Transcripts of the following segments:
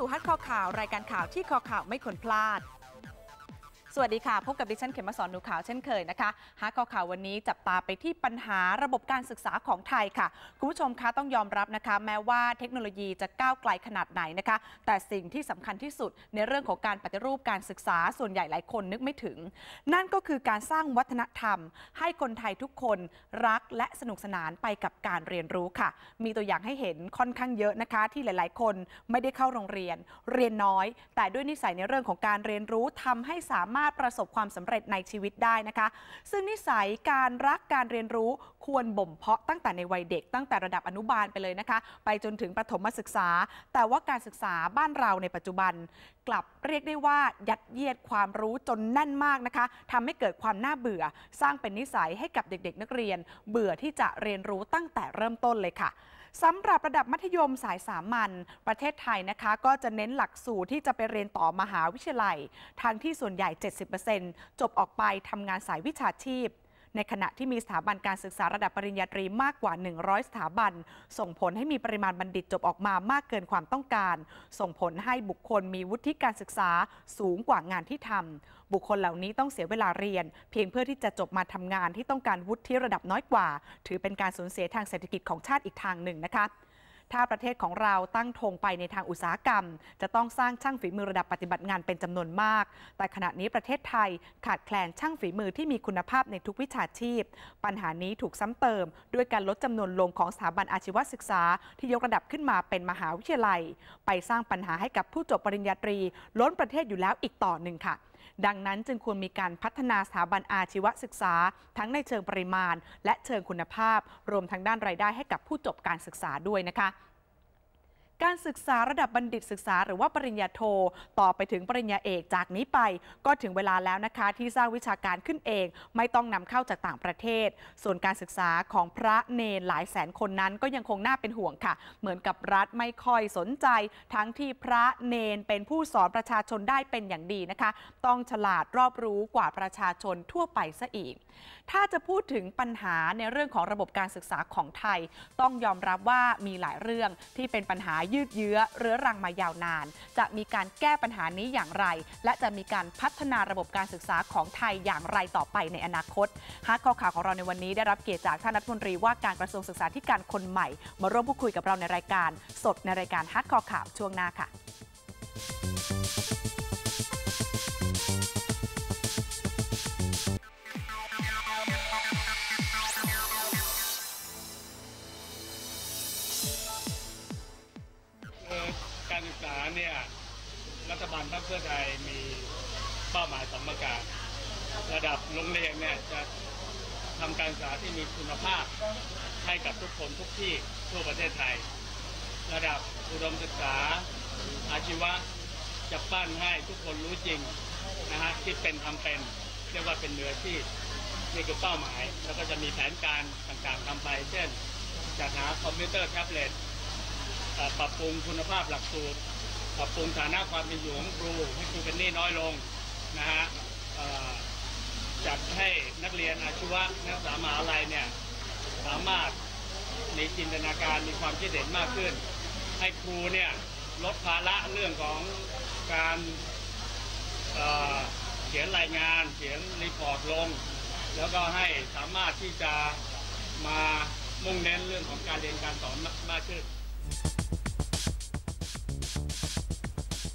สู่ฮัทคอข่าวรายการข่าวที่คอข่าวไม่ควรพลาด วัสดีค่ะ พบกับดิฉันเขมสอนหนูขาวเช่นเคยนะคะฮัทคอข่าววันนี้จับตาไปที่ปัญหาระบบการศึกษาของไทยค่ะ คุณผู้ชมคะต้องยอมรับนะคะ แม้ว่าเทคโนโลยีจะก้าวไกลขนาดไหนนะคะ แต่สิ่งที่สำคัญที่สุดในเรื่องของการปฏิรูปการศึกษาส่วนใหญ่หลายคนนึกไม่ถึง นั่นก็คือการสร้างวัฒนธรรม ให้คนไทยทุกคนรักและสนุกสนานไปกับการเรียนรู้ค่ะ มีตัวอย่างให้เห็นค่อนข้างเยอะนะคะ ที่หลาย ๆ คนไม่ได้เข้าโรงเรียน เรียนน้อย แต่ด้วยนิสัยในเรื่องของการเรียนรู้ทำให้สามารถประสบความสำเร็จในชีวิตได้นะคะ ซึ่งนิสัยการรักการเรียนรู้ควรบ่มเพาะตั้งแต่ในวัยเด็ก ตั้งแต่ระดับอนุบาลไปเลยนะคะ ไปจนถึงประถมศึกษา แต่ว่าการศึกษาบ้านเราในปัจจุบัน กลับเรียกได้ว่ายัดเยียดความรู้จนแน่นมากนะคะทำให้เกิดความน่าเบื่อ สร้างเป็นนิสัยให้กับเด็กๆ นักเรียน เบื่อที่จะเรียนรู้ตั้งแต่เริ่มต้นเลยค่ะ สำหรับระดับมัธยมสายสามัญประเทศไทยนะคะ ก็จะเน้นหลักสูตรที่จะไปเรียนต่อมหาวิทยาลัยทางที่ส่วนใหญ่ 70%จบออกไปทำงานสายวิชาชีพ ในขณะที่มีสถาบันการศึกษาระดับปริญญาตรีมากกว่า 100 สถาบัน ส่งผลให้มีปริมาณบัณฑิตจบออกมามากเกินความต้องการ ส่งผลให้บุคคลมีวุฒิการศึกษาสูงกว่างานที่ทำบุคคลเหล่านี้ต้องเสียเวลาเรียน เพียงเพื่อที่จะจบมาทำงานที่ต้องการวุฒิระดับน้อยกว่า ถือเป็นการสูญเสียทางเศรษฐกิจของชาติอีกทางหนึ่งนะคะ ถ้าประเทศของเราตั้งธงไปในทางอุตสาหกรรม จะต้องสร้างช่างฝีมือระดับปฏิบัติงานเป็นจำนวนมาก แต่ขณะนี้ประเทศไทยขาดแคลนช่างฝีมือที่มีคุณภาพในทุกวิชาชีพ ปัญหานี้ถูกซ้ำเติม ด้วยการลดจำนวนลงของสถาบันอาชีวศึกษา ที่ยกระดับขึ้นมาเป็นมหาวิทยาลัย ไปสร้างปัญหาให้กับผู้จบปริญญาตรี ล้นประเทศอยู่แล้วอีกต่อหนึ่งค่ะ ดังนั้นจึงควรมีการพัฒนาสถาบันอาชีวศึกษา ทั้งในเชิงปริมาณ และเชิงคุณภาพ รวมทั้งด้านรายได้ให้กับผู้จบการศึกษาด้วยนะคะ การศึกษาระดับบัณฑิตศึกษาหรือว่าปริญญาโท ต่อไปถึงปริญญาเอกจากนี้ไป ก็ถึงเวลาแล้วนะคะ ที่สร้างวิชาการขึ้นเอง ไม่ต้องนำเข้าจากต่างประเทศ ส่วนการศึกษาของพระเนรหลายแสนคนนั้นก็ยังคงน่าเป็นห่วงค่ะ เหมือนกับรัฐไม่ค่อยสนใจ ทั้งที่พระเนรเป็นผู้สอนประชาชนได้เป็นอย่างดีนะคะ ต้องฉลาดรอบรู้กว่าประชาชนทั่วไปซะอีก ถ้าจะพูดถึงปัญหาในเรื่องของระบบการศึกษาของไทย ต้องยอมรับว่ามีหลายเรื่องที่เป็นปัญหายืดเยื้อเรื้อรังมายาวนาน จะมีการแก้ปัญหานี้อย่างไร และจะมีการพัฒนาระบบการศึกษาของไทยอย่างไรต่อไปในอนาคตฮาร์ดคอข่าวของเราในวันนี้ได้รับเกียรติจากท่านรัฐมนตรีว่าการกระทรวงศึกษาธิการคนใหม่ มาร่วมพูดคุยกับเราในรายการ สดในรายการฮาร์ดคอข่าวช่วงหน้าค่ะ เพื่อไทยมีเป้าหมายสองประการระดับโรงเรียนเนี่ยจะทำการศึกษาที่มีคุณภาพให้กับทุกคนทุกที่ทั่วประเทศไทย ระดับอุดมศึกษาอาชีวะจะปั้นให้ทุกคนรู้จริงนะฮะคิดเป็นทำเป็นเรียกว่าเป็นมืออาชีพนี่คือเป้าหมาย แล้วก็จะมีแผนการต่างๆทำไป เช่นจัดหาคอมพิวเตอร์แท็บเล็ตปรับปรุงคุณภาพหลักสูตร ปรับปรุงฐานะความเป็นอยู่ของครูให้ครูเป็นหนี้น้อยลงนะฮะจัดให้นักเรียนอาชีวะนักศึกษามหาลัยเนี่ยสามารถมีจินตนาการมีความคิดเห็นมากขึ้น ให้ครูเนี่ยลดภาระเรื่องของการเอ่อเขียนรายงานเขียนรีพอร์ตลง แล้วก็ให้สามารถที่จะมามุ่งเน้นเรื่องของการเรียนการสอนมากขึ้น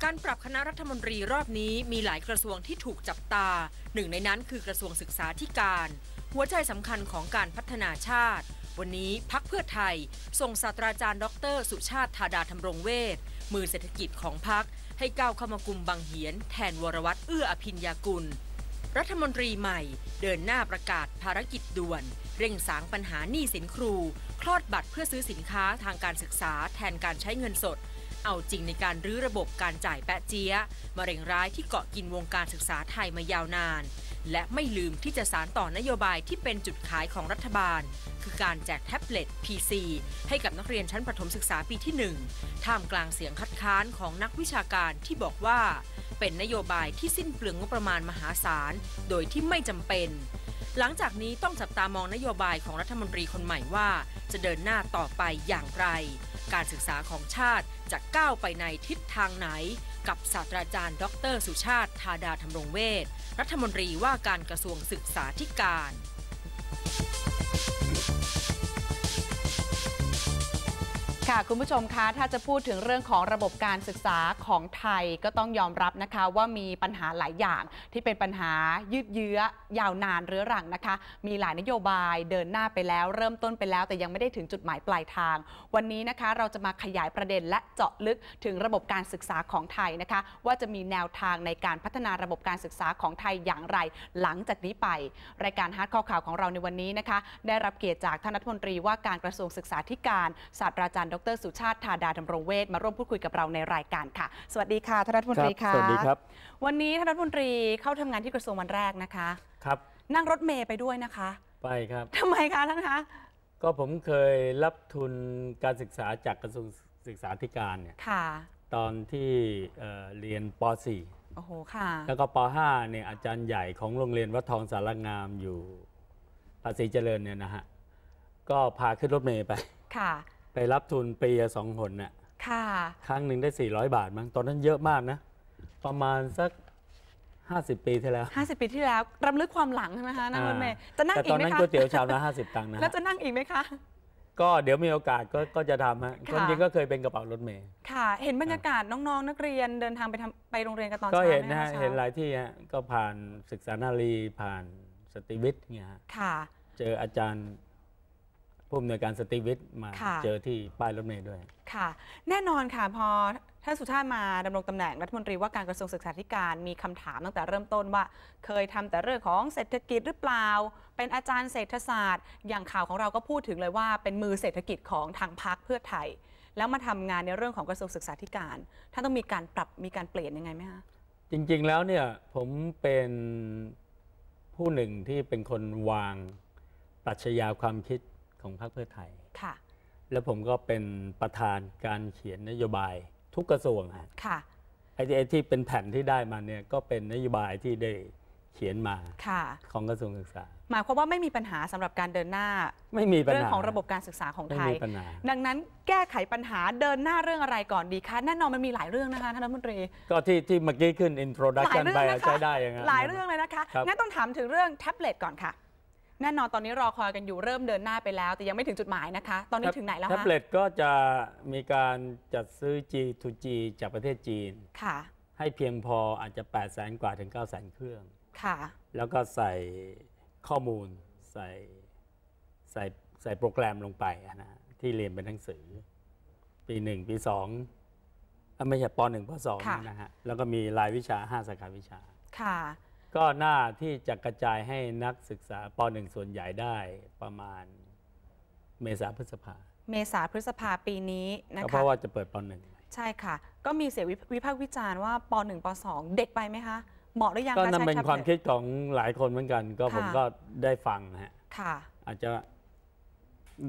การปรับคณะรัฐมนตรีรอบนี้มีหลายกระทรวงที่ถูกจับตา หนึ่งในนั้นคือกระทรวงศึกษาธิการ หัวใจสำคัญของการพัฒนาชาติ วันนี้พักเพื่อไทย ส่งศาสตราจารย์ ดร สุชาติธาดาธรรมรงเวทมือเศรษฐกิจของพักให้ก้าวเข้ามากุมบังเหียน แทนวรวัตรเอื้ออภิญญากุล รัฐมนตรีใหม่เดินหน้าประกาศภารกิจด่วน เร่งสางปัญหาหนี้สินครู คลอดบัตรเพื่อซื้อสินค้าทางการศึกษาแทนการใช้เงินสด เอาจริงในการรื้อระบบการจ่ายแปะเจี๊ยะมะเร็งร้ายที่เกาะกินวงการศึกษาไทยมายาวนาน และไม่ลืมที่จะสารต่อนโยบายที่เป็นจุดขายของรัฐบาล คือการแจกแท็บเล็ต PC ให้กับนักเรียนชั้นประถมศึกษาปีที่ 1 ท่ามกลางเสียงคัดค้านของนักวิชาการที่บอกว่า เป็นนโยบายที่สิ้นเปลืองงบประมาณมหาศาล โดยที่ไม่จำเป็นหลังจากนี้ต้องจับตามองนโยบายของรัฐมนตรีคนใหม่ว่า จะเดินหน้าต่อไปอย่างไร การศึกษาของชาติจะก้าวไปในทิศทางไหน กับศาสตราจารย์ ดร สุชาติ ธาดาธรรมรงเวชรัฐมนตรีว่าการกระทรวงศึกษาธิการ ค่ะ คุณผู้ชมคะถ้าจะพูดถึงเรื่องของระบบการศึกษาของไทยก็ต้องยอมรับนะคะว่ามีปัญหาหลายอย่างที่เป็นปัญหายืดเยื้อยาวนานเรื้อรังนะคะ มีหลายนโยบายเดินหน้าไปแล้ว เริ่มต้นไปแล้วแต่ยังไม่ได้ถึงจุดหมายปลายทาง วันนี้นะคะเราจะมาขยายประเด็นและเจาะลึกถึงระบบการศึกษาของไทยนะคะ ว่าจะมีแนวทางในการพัฒนาระบบการศึกษาของไทยอย่างไร หลังจากนี้ไป รายการฮาร์ดคอข่าวของเราในวันนี้นะคะ ได้รับเกียรติจากท่านรัฐมนตรีว่าการกระทรวงศึกษาธิการศาสตราจารย์ดรสุชาติธาดาดำรงเวทมาร่วมพูดคุยกับเราในรายการค่ะ สวัสดีค่ะท่านรัฐมนตรีครัค่ะบสวัสดีครับ วันนี้ท่านรัฐมนตรีเข้าทำงานที่กระทรวงวันแรกนะคะครับนั่งรถเมย์ไปด้วยนะคะ ไปครับทำไมคะท่านคะก็ผมเคยรับทุนการศึกษาจากกระทรวงศึกษาธิการเนี่ยค่ะตอนที่เอ่อเรียนปโอ้โหค่ะ .4 แล้วก็ป .5 เนี่ยอาจารย์ใหญ่ของโรงเรียนวัดทองสารงามอยู่ภาษีเจริญเนี่ยนะฮะ ก็พาขึ้นรถเมย์ไป ค่ะ ไปรับทุนปีละสองหนน่ะค่ะครั้งหนึ่งได้ 400 บาทมั้งตอนนั้นเยอะมากนะ ประมาณสัก 50 ปีที่แล้ว 50 ปีที่แล้วรำลึกความหลังใช่ไหมคะนั่งรถเมย์จะนั่งแต่อีตกอนไหมนั้นคะก๋วยเตี๋ยวชามละ50 ตังค์นะแล้วฮะจะนั่งอีกไหมคะก็เดี๋ยวมีโอกาสก็ก็จะทำฮะค่ะคนจริงก็เคยเป็นกระเป๋ารถเมย์ค่ะ เห็นบรรยากาศน้องๆ นักเรียนเดินทางไปทำไปโรงเรียนกันตอนก็เช้าเห็นไหมนะคฮะช้าเห็นหลายที่ฮะก็ผ่านศึกษานารีผ่านสตรีวิทย์เนี่ยฮะค่ะ เจออาจารย์ ผู้อำนวยการสตรีวิทย์มาค่ะเจอที่ป้ายรถเมล์ด้วย ค่ะ แน่นอนค่ะพอท่านสุชาติมาดำรงตำแหน่งรัฐมนตรีว่าการกระทรวงศึกษาธิการมีคำถามตั้งแต่เริ่มต้นว่า เคยทำแต่เรื่องของเศรษฐกิจหรือเปล่า เป็นอาจารย์เศรษฐศาสตร์ อย่างข่าวของเราก็พูดถึงเลยว่า เป็นมือเศรษฐกิจของทางพรรคเพื่อไทย แล้วมาทำงานในเรื่องของกระทรวงศึกษาธิการท่านต้องมีการปรับมีการเปลี่ยนยังไงไหมคะจริงๆแล้วเนี่ยผมเป็นผู้หนึ่งที่เป็นคนวางปรัชญาความคิด ของพรรคเพื่อไทยค่ะ แล้วผมก็เป็นประธานการเขียนนโยบายทุกกระทรวงฮะค่ะไอ้ที่ไอ้ที่เป็นแผ่นที่ได้มาเนี่ยก็เป็นนโยบายที่ได้เขียนมาค่ะของกระทรวงศึกษา หมายความว่าไม่มีปัญหาสำหรับการเดินหน้า ไม่มีปัญหาเรื่องของระบบการศึกษาของไม่ไทยมีปัญหาดังนั้นแก้ไขปัญหาเดินหน้าเรื่องอะไรก่อนดีคะแน่นอนมันมีหลายเรื่องนะคะท่านรัฐมนตรี ก็ที่ที่เมื่อกี้ขึ้นหลาย introduction เรื่ไปองอะนะคะใช้ได้ยังไงหลายเรื่องเลยนะคะครับงั้นต้องถามถึงเรื่องแท็บเล็ตก่อนค่ะ แน่นอนตอนนี้รอคอยกันอยู่เริ่มเดินหน้าไปแล้ว แต่ยังไม่ถึงจุดหมายนะคะ ตอนนี้ถึงไหนแล้วแท็คะบเล็ตก็จะมีการจัดซื้อ G2G จากประเทศจีนค่ะ ให้เพียงพออาจจะ 8 0 0แสนกว่าถึง 9 0 0แสนเครื่องค่ะ แล้วก็ใส่ข้อมูลใส่ใส่ใส่โปรแกรมลงไปอะนะที่เรียนเป็นหนังสือ ปีหนึ่งปีสองอะไม่ใช่ปหนึ่งปสองค่ะนะฮะแล้วก็มีรายวิชา 5 สาขาวิชาค่ะ ก็น่าที่จะกระจายให้นักศึกษาปหนึ่งส่วนใหญ่ได้ประมาณเมษาพฤษภา เมษาพฤษภาปีนี้นะก็เพคะราะว่าจะเปิดปหนึ่งใช่ค่ะ ก็มีเสียงวิวิพากษ์วิจารณ์ว่าป .1 ป .2 เด็กไปไหมคะ เหมาะหรือยังก็คะนั่นใช้เป็นแท็บความเล็ตคิดของหลายคนเหมือนกัน ก็ผมค่ะก็ได้ฟังนะฮะค่ะอาจจะ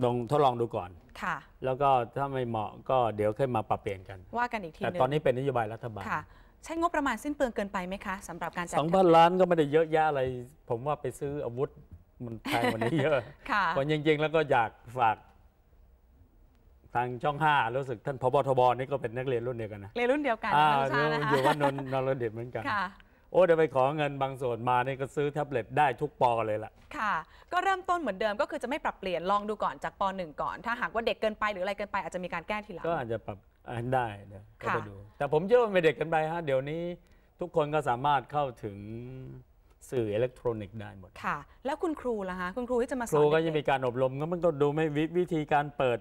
ลองทดลองดูก่อน ค่ะ แล้วก็ถ้าไม่เหมาะก็เดี๋ยวค่อยมาปรับเปลี่ยนกัน ว่ากันอีกทีหแต่นึงตอนนี้เป็นนโยบายรัฐบาลค่ะ ใช้งบประมาณสิ้นเปลืองเกินไปไหมคะสำหรับการจัดสองพันล้านก็ไม่ได้เยอะแยะอะไร ผมว่าไปซื้ออาวุธมันแพงกว่านี้เยอะค่ะคนจริงๆแล้วก็อยากฝากทางช่องห้ารู้สึกท่านพบทบนี่ก็เป็นนักเรียนรุ่นเดียวกันนะเรียนรุ่นเดียวกันอ่าท่านสุชาตินะคะอยู่ว่านนท์นรดิตเหมือนกันค่ะโอ้เดี๋ยวไปขอเงินบางส่วนมานี่ก็ซื้อแท็บเล็ตได้ทุกปอเลยล่ะ ค่ะ ก็เริ่มต้นเหมือนเดิมก็คือจะไม่ปรับเปลี่ยนลองดูก่อนจากป .1 ก่อน ถ้าหากว่าเด็กเกินไปหรืออะไรเกินไปอาจจะมีการแก้ทีหลัง ก็อาจจะปรับอ่า ได้เดี๋ยวก็ค่ะไปดู แต่ผมเชื่อว่าไม่เด็กกันไปฮะเดี๋ยวนี้ทุกคนก็สามารถเข้าถึงสื่ออิเล็กทรอนิกส์ได้หมด ค่ะ แล้วคุณครูล่ะคะคุณครูที่จะมาสคอนรูก็เด็จะกมีการอบรมก็มันก็ดูไม่วิวิธีการเปิด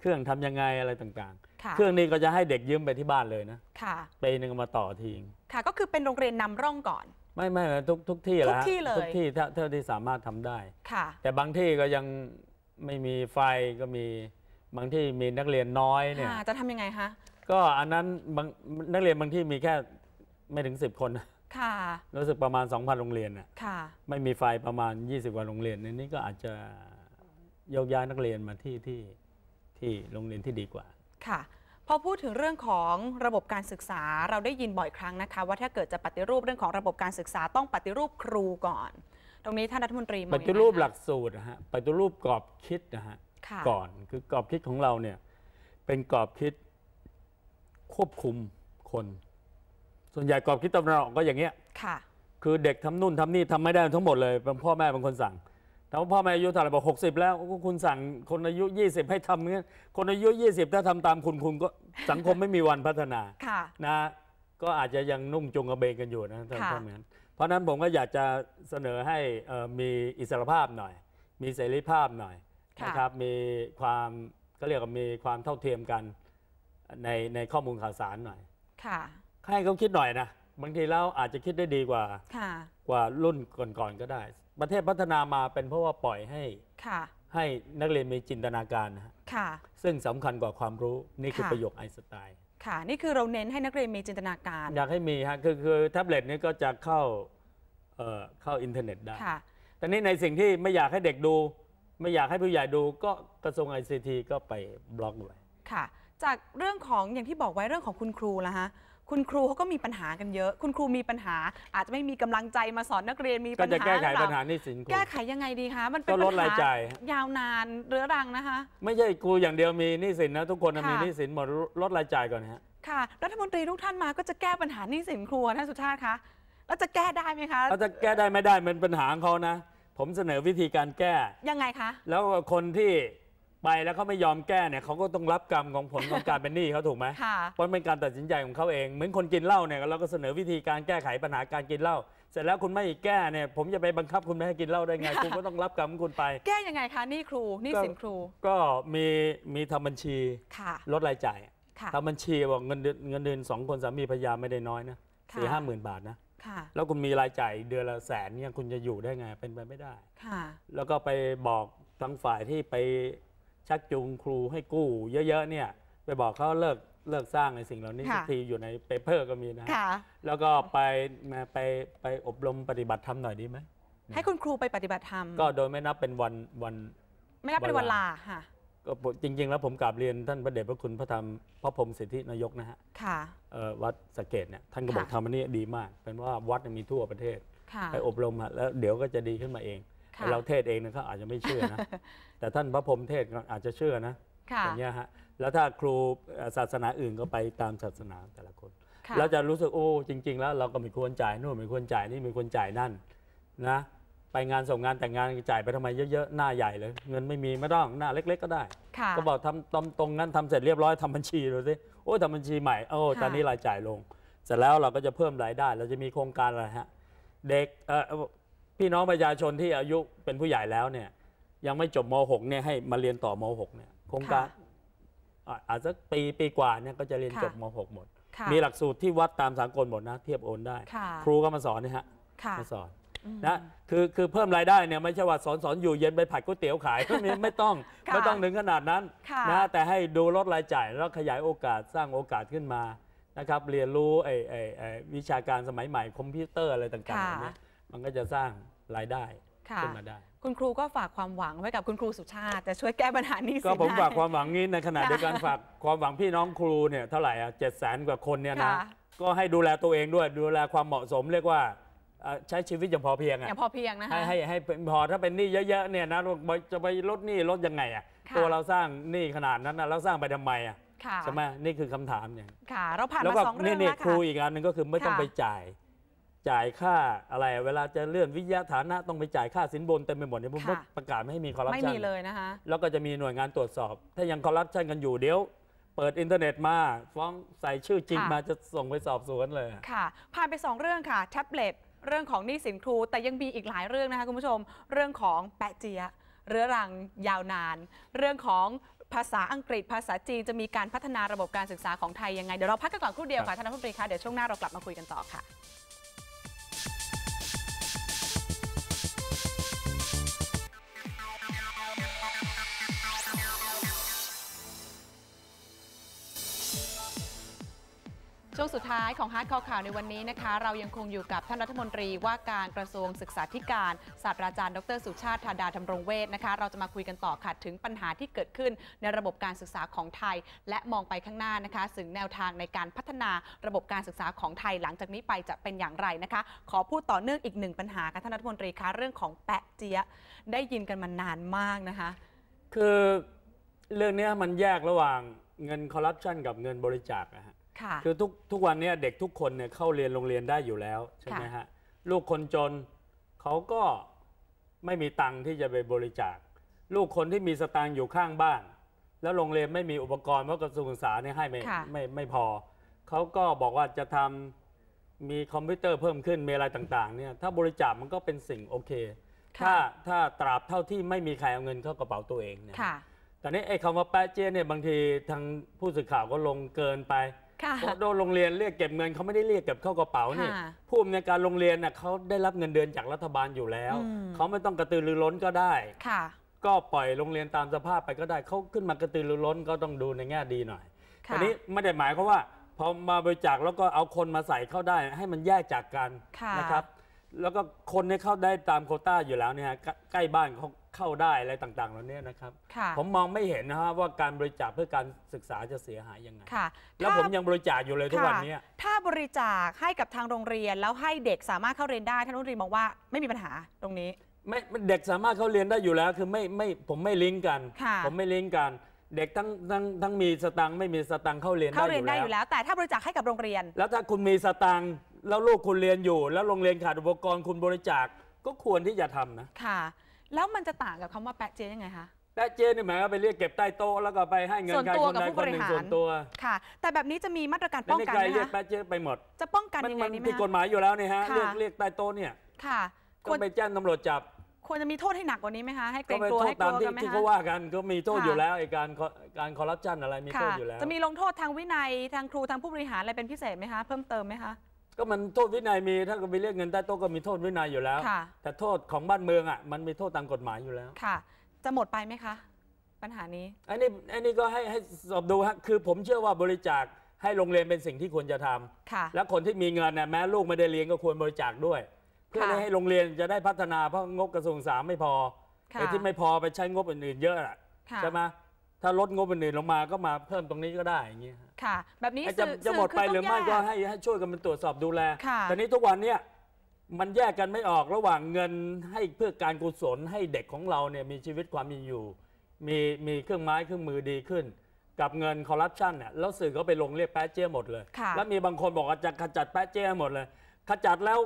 เครื่องทำยังไงอะไรต่างๆค่ะๆเครื่องนี้ก็จะให้เด็กยืมไปที่บ้านเลยนะค่ะปีหนึ่งเอามาต่อทีงค่ะ ก็คือเป็นโรงเรียนนำร่องก่อน ไม่ไม่ทุกทุกที่แหละทุกที่เลยทุกที่เท่าเท่าที่สามารถทำได้ค่ะ แต่บางที่ก็ยังไม่มีไฟก็มี บางที่มีนักเรียนน้อยเนี่ยค่ะจะทำยังไงคะก็อันนั้นบางนักเรียนบางที่มีแค่ไม่ถึง 10 คนนะค่ะรู้สึกประมาณ 2,000 โรงเรียนน่ะค่ะไม่มีไฟประมาณ 20กว่าโรงเรียนในนี้ก็อาจจะโยกย้ายนักเรียนมาที่ที่ที่โรงเรียนที่ดีกว่าค่ะพอพูดถึงเรื่องของระบบการศึกษาเราได้ยินบ่อยครั้งนะคะ ว่าถ้าเกิดจะปฏิรูปเรื่องของระบบการศึกษาต้องปฏิรูปครูก่อน ตรงนี้ท่านรัฐมนตรีมองปยังไงฏิรูปคะหลักสูตรนะฮะปฏิรูปกรอบคิดนะฮะค่ะ ก่อนคือกรอบคิดของเราเนี่ยเป็นกรอบคิดควบคุมคน ส่วนใหญ่กรอบคิดตะวันออกก็อย่างเงี้ยค่ะ คือเด็กทำนู่นทำนี่ทำไม่ได้ทั้งหมดเลยเป็นพ่อแม่เป็นคนสั่งแต่ว่าพ่อแม่อายุเท่าไหร่บอกหกสิบแล้วก็คุณสั่งคนอายุ20ให้ทำเงี้ยคนอายุ20ถ้าทำตามคุณคุณก็สังคมไม่มีวันพัฒนาค่ะนะก็อาจจะยังนุ่งจุงกระเบนกันอยู่นะถ้าค่ะทำอย่างนั้นเพราะฉะนั้นผมก็อยากจะเสนอให้เอ่อมีอิสรภาพหน่อย มีเสรีภาพหน่อยค่ะ นะครับมีความก็เรียกว่ามีความเท่าเทียมกันในในข้อมูลข่าวสารหน่อยค่ะให้เขาคิดหน่อยนะบางทีแล้วอาจจะคิดได้ดีกว่าค่ะกว่ารุ่นก่อนๆก็ได้ ประเทศพัฒนามาเป็นเพราะว่าปล่อยให้ค่ะให้นักเรียนมีจินตนาการนะฮะค่ะ ซึ่งสำคัญกว่าความรู้นี่คือค่ะประโยคไอน์สไตน์ค่ะ นี่คือเราเน้นให้นักเรียนมีจินตนาการ อยากให้มีฮะคือคือแท็บเล็ตนี้ก็จะเข้าเอ่อเข้าอินเทอร์เน็ตได้ค่ะแต่นี่ในสิ่งที่ไม่อยากให้เด็กดู ไม่อยากให้ผู้ใหญ่ดูก็กระทรวงไอซีทีก็ไปบล็อกไว้ค่ะ จากเรื่องของอย่างที่บอกไว้เรื่องของคุณครูแล้วฮะคุณครูเขาก็มีปัญหากันเยอะ คุณครูมีปัญหา อาจจะไม่มีกำลังใจมาสอนนักเรียนมีก็ปัญจะหาแก้ไขหรือเปปัล่าญหานี่สินครูแก้ไขยังไงดีคะมันเป็นก็ลปัดญหารายจ่ายยาวนานเรื้อรังนะคะ ไม่ใช่ครูอย่างเดียวมีหนี้สินนะทุกคนนะค่ะมีหนี้สินหมดลดรายจ่ายก่อนนะฮะค่ะรัฐมนตรีทุกท่านมาก็จะแก้ปัญหาหนี้สินครูท่านสุชาติคะแล้วจะแก้ได้ไหมคะถ้าจะแก้ได้ไม่ได้มันเป็นปัญหาของเขานะ ผมเสนอวิธีการแก้ ยังไงคะ แล้วคนที่ไปแล้วเขาไม่ยอมแก้เนี่ยเขาก็ต้องรับกรรมของผลของการเป็นหนี้เขาถูกไหมค่ะ เพราะมันเป็นการตัดสินใจของเขาเอง เหมือนคนกินเหล้าเนี่ยเราก็เสนอวิธีการแก้ไขปัญหาการกินเหล้าเสร็จแล้วคุณไม่แก้เนี่ยผมจะไปบังคับคุณไม่ให้กินเหล้าได้ไง คุณก็ต้องรับกรรมของคุณไป แก้ยังไงคะหนี้ครูหนี้สินครู ก็มีมีทำบัญชีค่ะ ลดรายจ่ายค่ะ ทำบัญชีบอกเงินเดือนเงินเดือนสองคนสามีภรรยาไม่ได้น้อยนะค่ะ สี่ห้าหมื่นบาทนะค่ะ แล้วคุณมีรายจ่ายเดือนละแสนเนี่ยคุณจะอยู่ได้ไงเป็นไปไม่ได้ค่ะแล้วก็ไปบอกทางฝ่ายที่ไปชักจูงครูให้กู้เยอะๆเนี่ยไปบอกเขาเลิกเลิกสร้างในสิ่งเหล่านี้ค่ะสักทีอยู่ในเปเปอร์ก็มีนะค่ะแล้วก็ไปมาไปไปอบรมปฏิบัติธรรมหน่อยดีไหมให้คุณครูไปปฏิบัติธรรมก็โดยไม่นับเป็นวันวัน ไม่นับเป็นวัวันนลาลาค่ะ ก็จริง ๆ แล้วผมกราบเรียนท่านพระเดชพระคุณพระธรรมพระพรหมสิทธินายกนะฮะค่ะเอ่อวัดสะเกดเนี่ยท่านก็บอกค่ะทำอันนี้ดีมาก เป็นว่าวัดเนี่ยมีทั่วประเทศค่ะไปอบรมฮะแล้วเดี๋ยวก็จะดีขึ้นมาเองค่ะแต่เราเทศเองเนะเขาอาจจะไม่เชื่อนะแต่ท่านพระพรหมเทศก็อาจจะเชื่อนะค่ะอย่างเงี้ยฮะแล้วถ้าครูเอ่อศาสนาอื่นก็ไปตามศาสนาแต่ละคนค่ะเราจะรู้สึกโอ้จริง ๆ แล้วเราก็ไม่ควรจ่ายนู่นไม่ควรจ่ายนี่ไม่ควรจ่ายนั่นนะ ไปงานส่งงานแต่งงานจ่ายไปทำไมเยอะๆ หน้าใหญ่เลย เงินไม่มีไม่ต้องหน้าเล็ก ๆ ก็ได้ค่ะก็บอกทำตรงตรงนั้นทำเสร็จเรียบร้อยทำบัญชีดูสิโอ้ทำบัญชีใหม่โอ้ค่ะตอนนี้รายจ่ายลง เสร็จแล้วเราก็จะเพิ่มรายได้ เราจะมีโครงการอะไรฮะเด็กเอ่อพี่น้องประชาชนที่อายุเป็นผู้ใหญ่แล้วเนี่ย ยังไม่จบม .6 เนี่ยให้มาเรียนต่อม .6 เนี่ยโครงการอะอาจจะปีปีกว่าเนี่ยก็จะเรียนค่ะจบม .6 หมดค่ะมีหลักสูตรที่วัดตามสากลหมดนะ เทียบโอนได้ค่ะครูก็มาสอนนะฮะค่ะมาสอนอืม นะคือคือเพิ่มรายได้เนี่ยไม่ใช่ว่าสอนสอนอยู่เย็นไปผัดก๋วยเตี๋ยวขาย ไม่ไม่ต้องค่ะไม่ต้องถึงขนาดนั้นค่ะนะแต่ให้ดูลดรายจ่ายแล้วขยายโอกาสสร้างโอกาสขึ้นมานะครับเรียนรู้ไอ้ไอ้ไอ้วิชาการสมัยใหม่คอมพิวเตอร์อะไรต่างๆค่ะเหล่านี้มันก็จะสร้างรายได้ค่ะขึ้นมาได้คุณครูก็ฝากความหวังไว้กับคุณครูสุชาติจะช่วยแก้ปัญหาหนี้สินก็ผมได้ฝากความหวังนี้ในขณะค่ะเดียวกันฝากความหวังพี่น้องครูเนี่ยเท่าไหร่อะเจ็ดแสนกว่าคนเนี่ยนะค่ะก็ให้ดูแลตัวเองด้วยดูแลความเหมาะสมเรียกว่าเอ่อ ใช้ชีวิตอย่างพอเพียงออะย่างพอเพียงนะคะให้ให้ให้เป็นพอถ้าเป็นหนี้เยอะๆเนี่ยนะจะไปลดหนี้ลดยังไงอะค่ะตัวเราสร้างหนี้ขนาดนั้นนะเราสร้างไปทำไมอะค่ะใช่ไหมนี่คือคำถามอย่างค่ะเราผ่านแล้วมาก็สองเรื่นี่องนี่แล้วครูค่ะอีกอันหนึ่งก็คือไม่ต้องค่ะไปจ่าย จ่ายค่าอะไร เวลาจะเลื่อนวิทยาฐานะต้องไปจ่ายค่าสินบนเต็มไปหมดเนี่ยผมค่ะประกาศไม่ให้มีคอร์รัปไม่ชัมีนเลยนะคะแล้วก็จะมีหน่วยงานตรวจสอบ ถ้ายังคอร์รัปชันกันอยู่เดี๋ยวเปิดอินเทอร์เน็ตมา ฟ้องใส่ชื่อจริงค่ะมาจะส่งไปสอบสวนเลย ค่ะ ผ่านไป 2 เรื่องค่ะ แท็บเล็ต เรื่องของหนี้สินครู แต่ยังมีอีกหลายเรื่องนะคะคุณผู้ชม เรื่องของแปะเจียะเรื้อรังยาวนาน เรื่องของภาษาอังกฤษภาษาจีนจะมีการพัฒนาระบบการศึกษาของไทยยังไง เดี๋ยวเราพักกันก่อนครู่เดียวค่ะท่านรัฐมนตรีคะเดี๋ยวช่วงหน้าเรากลับมาคุยกันต่อค่ะ ช่วงสุดท้ายของฮาร์ดคอข่าวในวันนี้นะคะ เรายังคงอยู่กับท่านรัฐมนตรีว่าการกระทรวงศึกษาธิการศาสตราจารย์ดรสุชาติธาดาธำรงเวชนะคะ เราจะมาคุยกันต่อค่ะถึงปัญหาที่เกิดขึ้นในระบบการศึกษาของไทย และมองไปข้างหน้านะคะ ถึงแนวทางในการพัฒนาระบบการศึกษาของไทยหลังจากนี้ไปจะเป็นอย่างไรนะคะ ขอพูดต่อเนื่องอีกหนึ่งปัญหาค่ะท่านรัฐมนตรีคะเรื่องของแปะเจี๊ยะได้ยินกันมานานมากนะคะ คือเรื่องนี้มันแยกระหว่างเงินคอร์รัปชันกับเงินบริจาคนะฮะ ค่ะคือทุกทุกวันเนี้เด็กทุกคนเนี่ยเข้าเรียนโรงเรียนได้อยู่แล้วใช่ไหมฮะลูกคนจนเขาก็ไม่มีตังค์ที่จะไปบริจาค ลูกคนที่มีสตางค์อยู่ข้างบ้าน แล้วโรงเรียนไม่มีอุปกรณ์เพราะกระทรวงศึกษาเนี่ยให้ไม่ค่ะไม่ไม่พอเขาก็บอกว่าจะทำมีคอมพิวเตอร์เพิ่มขึ้นมีอะไรต่างๆเนี่ยถ้าบริจาคมันก็เป็นสิ่งโอเค ถ้าถ้าตราบเท่าที่ไม่มีใครเอาเงินเข้ากระเป๋าตัวเองเนี่ยค่ะแต่นี้ไอ้คำว่าแป๊ะเจ๊เนี่ยบางทีทางผู้สื่อข่าวก็ลงเกินไปค่ะเพราะ โดนโรงเรียนเรียกเก็บเงินเขาไม่ได้เรียกเก็บเข้ากระเป๋านี่ค่ะผู้อำนวยการโรงเรียนน่ะเขาได้รับเงินเดือนจากรัฐบาลอยู่แล้วอืมเขาไม่ต้องกระตือรือร้นก็ได้ค่ะ ก็ปล่อยโรงเรียนตามสภาพไปก็ได้เขาขึ้นมากระตือรือร้นก็ต้องดูในแง่ดีหน่อยค่ะทีนี้ไม่ได้หมายความว่าพอมาบริจาคแล้วก็เอาคนมาใส่เข้าได้ให้มันแยกจากกันค่ะนะครับ แล้วก็คนเนี่ยเข้าได้ตามโควต้าอยู่แล้วเนี่ยฮะใกล้ใกล้บ้านเขาเข้าได้อะไรต่างๆเหล่านี้นะครับค่ะผมมองไม่เห็นนะฮะว่าการบริจาคเพื่อการศึกษาจะเสียหายยังไงค่ะแล้วถ้าผมยังบริจาคอยู่เลยทุกวันค่ะเนี้ยถ้าบริจาคให้กับทางโรงเรียนแล้วให้เด็กสามารถเข้าเรียนได้ท่านรัฐมนตรีมองว่าไม่มีปัญหาตรงนี้ไม่เด็กสามารถเข้าเรียนได้อยู่แล้ว คือไม่ไม่ผมไม่ลิงก์กันค่ะผมไม่ลิงก์กัน เด็กทั้งทั้งทั้งมีสตังค์ไม่มีสตังค์เข้าเรียนได้เข้าอเรียนยู่ได้แล้อยู่วแล้ว แต่ถ้าบริจาคให้กับโรงเรียน แล้วถ้าคุณมีสตังค์ แล้วลูกคุณเรียนอยู่ แล้วโรงเรียนขาดอุปกรณ์คุณบริจาคก็ควรที่จะทำนะค่ะ แล้วมันจะต่างกับคำว่าแปะเจยังไงคะแต่เจนี่หมายว่าไปเรียกเก็บใต้โต๊ะแล้วก็ไปให้เงินส่วนใครตัวคนกับใดผู้คนบริหนึ่งหารส่วนตัวค่ะ แต่แบบนี้จะมีมาตรการแล้วป้องนี่กันใครไหมเรียกคะแป๊ะเจไปหมด จะป้องกันมันยังไงมันดีไหมผิดกฎคะ หมายอยู่แล้วนี่ฮะค่ะ เรียกเรียกใต้โต๊ะเนี่ยค่ะคก็วรไปแจ้งตำรวจจับ ควรจะมีโทษให้หนักกว่านี้ไหมคะให้เกรก็งไปกลัวโทษให้กตามลัวที่กันไหมที่คะเขาว่ากันก็มีโทษค่ะอยู่แล้วไอ้การการคอร์รัปชันอะไรมีโทษค่ะอยู่แล้ว จะมีลงโทษทางวินัยทางครูทางผู้บริหารอะไรเป็นพิเศษไหมคะเพิ่มเติมไหมคะ ก็มันโทษวินัยมีถ้าก็ไปเรียกเงินใต้โต๊ะก็มีโทษวินัยอยู่แล้ว ค่ะ แต่โทษของบ้านเมืองอะมันมีโทษตามกฎหมายอยู่แล้ว ค่ะ จะหมดไปไหมคะ ปัญหานี้ อันนี้อันนี้ก็ให้ให้สอบดูฮะคือผมเชื่อว่าบริจาคให้โรงเรียนเป็นสิ่งที่ควรจะทำค่ะ และคนที่มีเงินน่ะแม้ลูกไม่ได้เรียนก็ควรบริจาคด้วย เพื่อค่ะ ให้โรงเรียนจะได้พัฒนาเพราะงบกระทรวงศึกษาไม่พอค่ะไอ้ที่ไม่พอไปใช้งบอื่นๆเยอะอะค่ะ ใช่ไหม ถ้าลดงบอื่นๆลงมาก็มาเพิ่มตรงนี้ก็ได้อย่างเงี้ยฮะค่ะ แบบนี้ไอ้จะสื่อจะหมดไปสื่หรือไม่คืก็ต้งแยให้ให้ช่วยกันเป็นตรวจสอบดูแลค่ะแต่นี้ทุกวันเนี่ยมันแยกกันไม่ออกระหว่างเงินให้เพื่อการกุศลให้เด็กของเราเนี่ยมีชีวิตความมีอยู่ มีมีเครื่องไม้เครื่องมือดีขึ้น กับเงินคอร์รัปชันเนี่ยแล้วสื่อก็ไปลงเรียกแป๊ะเจี้ยหมดเลยค่ะแล้วมีบางคนบอกว่าจะขจัดแป๊ะเจี้ยหมดเลย ขจัดแล้ว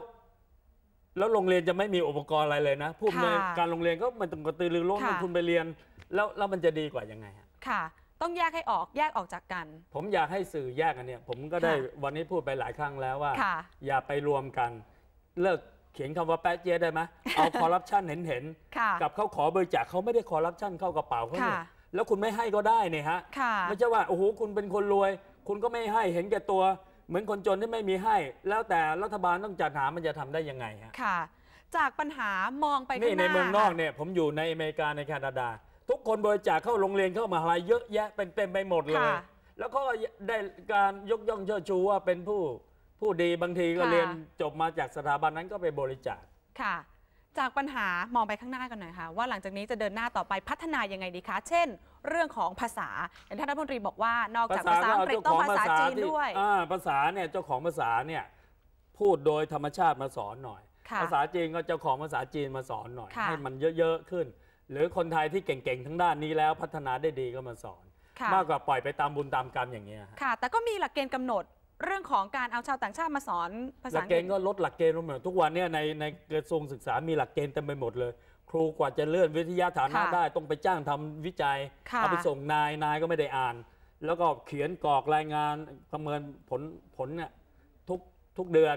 แล้วโรงเรียนจะไม่มีอุปกรณ์อะไรเลยนะผู้อำนวยค่ะการโรงเรียนก็มันต้องกระตือรือร้นค่ะว่าคุณไปเรียน แล้วแล้วมันจะดีกว่ายังไงฮะ ค่ะ ต้องแยกให้ออกแยกออกจากกัน ผมอยากให้สื่อแยกกันเนี่ย ผมก็ได้ค่ะวันนี้พูดไปหลายครั้งแล้วว่าค่ะอย่าไปรวมกัน เลิกเขียนคำว่าแป๊ะเจ๊ได้ไหมเอาคอร์รัปชันเห็นเห็นๆค่ะกับเขาขอบริจาคเขาไม่ได้คอร์รัปชันเข้ากระเป๋าเขาเนี่ยค่ะแล้วคุณไม่ให้ก็ได้เนี่ยฮะค่ะไม่ใช่ว่าโอ้โหคุณเป็นคนรวย คุณก็ไม่ให้เห็นแก่ตัว เหมือนคนจนที่ไม่มีให้ แล้วแต่รัฐบาลต้องจัดหามันจะทำได้ยังไงฮะค่ะ จากปัญหามองไปข้างหนี่น้าในเมืองนอกค่ะเนี่ยผมอยู่ในอเมริกาในแคนาดา ทุกคนบริจาคเข้าโรงเรียนเข้ามหาลัยเยอะแยะเป็นเต็มไปหมดเลย ค่ะแล้วก็ได้การยกย่องเชิดชูว่าเป็นผู้ผู้ดีบางทีก็ค่ะ เรียนจบมาจากสถาบันนั้นก็ไปบริจาค ค่ะ จากปัญหามองไปข้างหน้ากันหน่อยค่ะ ว่าหลังจากนี้จะเดินหน้าต่อไปพัฒนายังไงดีคะ เช่น เรื่องของภาษาอย่างท่านรัฐมนตรีบอกว่านอกจากภาษาอังกฤษต้องภาษาจีนด้วย อ่าภาษาเนี่ยเจ้าของภาษาเนี่ยพูดโดยธรรมชาติมาสอนหน่อย ค่ะภาษาจีนก็เจ้าของภาษาจีนมาสอนหน่อย ค่ะให้มันเยอะๆขึ้น หรือคนไทยที่เก่งๆทั้งด้านนี้แล้วพัฒนาได้ดีก็มาสอนค่ะมากกว่าปล่อยไปตามบุญตามกรรมอย่างเงี้ยฮะค่ะ แต่ก็มีหลักเกณฑ์กำหนดเรื่องของการเอาชาวต่างชาติมาสอนภาหษาลักอังเกกฤณษฑ์ก็ลดหลักเกณฑ์ลงหมดทุกวันเนี่ยในในกระทรวงศึกษามีหลักเกณฑ์เต็มไปหมดเลย ครูกว่าจะเลื่อนวิทยาฐานะค่ะได้ต้องไปจ้างทำวิจัยค่ะเอาไปส่งนายนายก็ไม่ได้อ่าน แล้วก็เขียนกรอกรายงานประเมินผลผลเนี่ยทุกทุกเดือน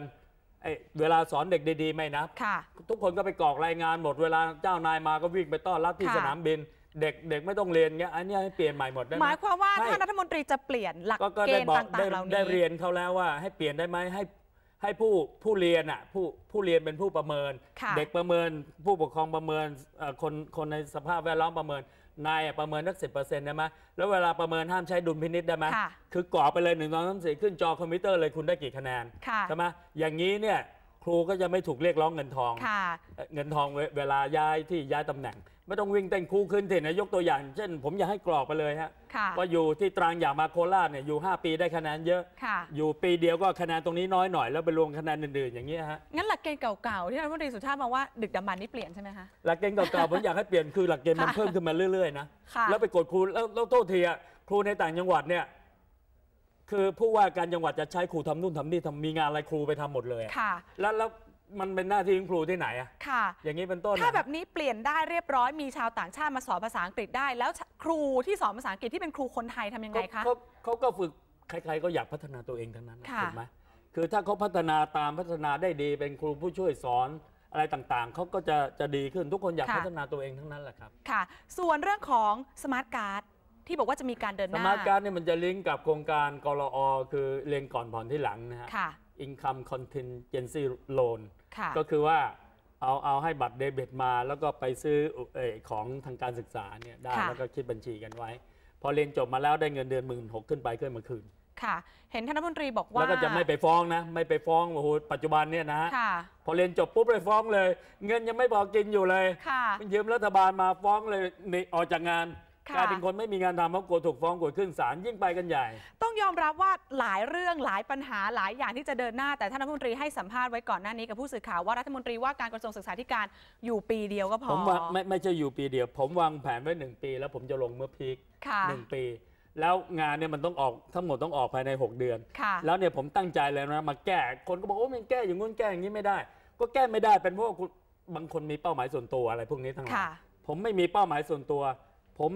ไอ้เวลาสอนเด็กดีๆ ไม่นับค่ะทุกคนก็ไปกรอกรายงานหมดเวลาเจ้านายมาก็วิ่งไปต้อนรับที่ค่ะสนามบิน เด็กเด็กไม่ต้องเรียนเงี้ยอันเนี้ยให้เปลี่ยนใหม่หมดได้ไหหมมายความว่าให้ท่านรัฐมนตรีจะเปลี่ยนหลักก็ก็เกได้ณฑ์บอกต่างได้ๆเหล่าได้นี้เรียนเขาแล้วว่าให้เปลี่ยนได้ไหมให้ให้ผู้ผู้เรียนอะผู้ผู้เรียนเป็นผู้ประเมินค่ะเด็กประเมิน ผู้ปกครองประเมินเอ่อคนคนในสภาพแวดล้อมประเมิน นายอะประเมินสักสิบเปอร์เซ็นต์ได้ไหมแล้วเวลาประเมินห้ามใช้ดุลพินิษได้ไหมค่ะคือกรอกไปเลยหนึ่งสองสามสี่ขึ้นจอคอมพิวเตอร์เลยคุณได้กี่คะแนนค่ะใช่ไหมอย่างนี้เนี่ยครูก็จะไม่ถูกเรียกร้องเงินทองค่ะเอ่อเงินทองเวเวลาย้ายที่ย้ายตำแหน่งไม่ต้องวิ่งเต้นคู่ขึ้นเถอะนะยกตัวอย่าง เช่น ผมอยากให้กรอกไปเลยฮะค่ะ ว่าอยู่ที่ตรังอยากมาโคราชเนี่ยอยู่ 5 ปีได้คะแนนเยอะ ค่ะ อยู่ปีเดียวก็คะแนนตรงนี้น้อยหน่อยแล้วไปรวมคะแนนอื่นๆอย่างนี้ยฮะงั้นหลักเกณฑ์เก่าๆ ที่ท่านรัฐมนตรีสุชาติมองว่าดึกดำบรรพ์นี่เปลี่ยนใช่ไหมคะ หลักเกณฑ์เก่าๆผมอยากให้เปลี่ยนคือหลักเกณฑ์มันค่ะ เพิ่มขึ้นมาเรื่อยๆนะ ค่ะ แล้วไปกดครูแล้วแล้วโทษทีอะคครูในต่างจังหวัดเนี่ย คือผู้ว่าการจังหวัดจะใช้ครูทำนู่นทำนี่ทำมีงานอะไรครูไปทำหมดเลยอะค่ะ แล้วแล้ว มันเป็นหน้าที่ของครูที่ไหนอะค่ะ อย่างนี้เป็นต้นถ้าอะแบบนี้เปลี่ยนได้เรียบร้อยมีชาวต่างชาติมาสอนภาษาอังกฤษได้ แล้วครูที่สอนภาษาอังกฤษที่เป็นครูคนไทยทำยังไงคะเขาเขาก็ฝึกใครๆก็อยากพัฒนาตัวเองทั้งนั้นนะค่ะถูกไหมคือถ้าเขาพัฒนาตามพัฒนาได้ดีเป็นครูผู้ช่วยสอนอะไรต่างๆ เขาก็จะจะดีขึ้นทุกคนอยากพัฒนาตัวเองทั้งนั้นแหละครับ ค่ะ ส่วนเรื่องของสมาร์ทการ์ดที่บอกว่าจะมีการเดินหสน้ามาร์ทการ์ดเนี่ยมันจะลิงก์กับโครงการกรอคือเรียนก่อนผ่อนที่หลังนะฮะค่ะ Income Contingency Loan ค่ะก็คือว่าเอาเอาให้บัตรเดบิตมา แล้วก็ไปซื้อเอ่อของทางการศึกษาเนี่ยได้ค่ะแล้วก็คิดบัญชีกันไว้ พอเรียนจบมาแล้วได้เงินเดือนหมื่นหกขึ้นไปขึ้นมาคืนค่ะ เห็นท่านรัฐมนตรีบอกว่า แล้วก็จะไม่ไปฟ้องนะ ไม่ไปฟ้องโอ้โหปัจจุบันเนี่ยนะฮะค่ะพอเรียนจบปุ๊บไปฟ้องเลย เงินยังไม่พอกินอยู่เลยค่ะยืมรัฐบาลมาฟ้องเลยหนี่ออกจากงานค่ะ กลายเป็นคนไม่มีงานทำเพราะกลัวถูกฟ้องกลัวขึ้นศาลยิ่งไปกันใหญ่ ต้องยอมรับว่าหลายเรื่องหลายปัญหาหลายอย่างที่จะเดินหน้าแต่ท่านรัฐมนตรีให้สัมภาษณ์ไว้ก่อนหน้านี้กับผู้สื่อข่าวว่ารัฐมนตรีว่าการกระทรวงศึกษาธิการอยู่ปีเดียวก็พอผมว่าไม่ไม่ใช่อยู่ปีเดียว ผมวางแผนไว้หนึ่งปี แล้วผมจะลงเมื่อพีคค่ะหนึ่งปี แล้วงานเนี่ยมันต้องออกทั้งหมดต้องออกภายใน 6 เดือนค่ะแล้วเนี่ยผมตั้งใจเลยนะมาแก้คนก็บอกโอ้มันแก้อย่างงู้นแก้อย่างนี้ไม่ได้ ก็แก้ไม่ได้เป็นเพราะว่าคุณบางคนมีเป้าหมายส่วนตัวอะไรพวกนี้ทั้งหลายค่ะผมไม่มีเป้าหมายส่วนตัว ผม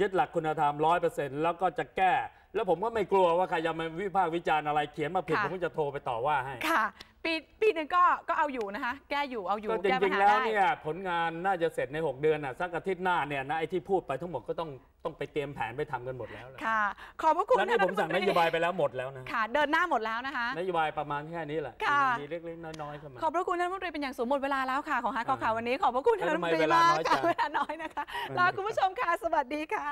ยึดหลักคุณธรรมร้อยเปอร์เซ็นต์แล้วก็จะแก้ แล้วผมก็ไม่กลัวว่าใครจะมาวิพากษ์วิจารณ์อะไรเขียนมาผิดค่ะผมก็จะโทรไปต่อว่าให้ค่ะ ปีปีหนึ่งก็ก็เอาอยู่นะคะ แก้อยู่เอาอยู่ก็จแก้ปัริญงหาๆแล้วได้ เนี่ยผลงานน่าจะเสร็จใน 6 เดือนน่ะสักอาทิตย์หน้าเนี่ยนะไอ้ที่พูดไปทั้งหมดก็ต้องต้องไปเตรียมแผนไปทำกันหมดแล้วแหละค่ะ ขอบพระคุณแล้วนี่ท่ผมสั่งรัฐนตรีโยบายไปแล้วหมดแล้วนะค่ะ เดินหน้าหมดแล้วนะคะ นโยบายประมาณแค่นี้แหละค่ะ มีเล็กๆน้อยๆเข้ามา ขอบพระคุณท่านรัฐมนตรีเป็นอย่างสูงหมดเวลาแล้วค่ะ ของฮาร์ดคอร์ข่าวอ่าวันนี้ขอบพระคุณท่านรัฐมนตรีแล้วทำไมเวลามากน้อยจัค่ะงเวลาน้อยนะคะเออลาคุณผู้ชมค่ะสวัสดีค่ะ